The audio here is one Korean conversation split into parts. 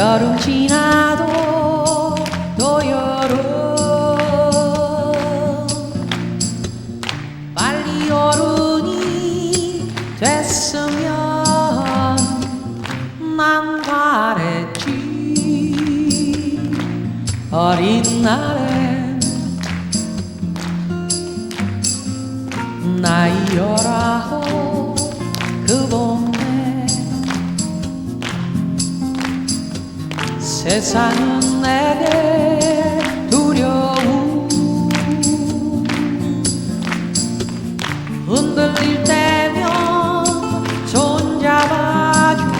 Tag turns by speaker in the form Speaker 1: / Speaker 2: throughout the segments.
Speaker 1: 여름 지나도 또 여름. 빨리 어른이 됐으면 난 바랬지. 어린 날엔 나이 열아홉 세상은 내게 두려움. 흔들릴 때면 손잡아줄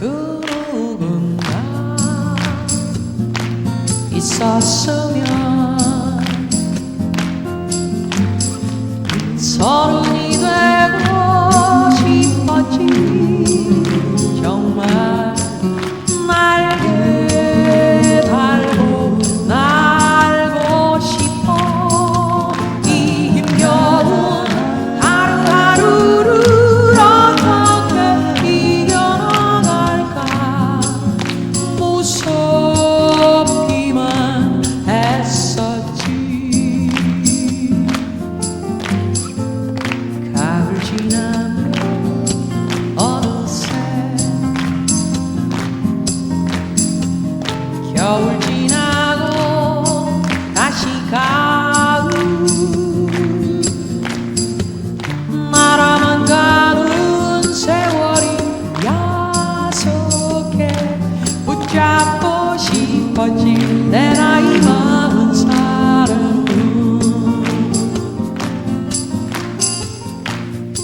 Speaker 1: 그 누군가? 있었으면 pode ir.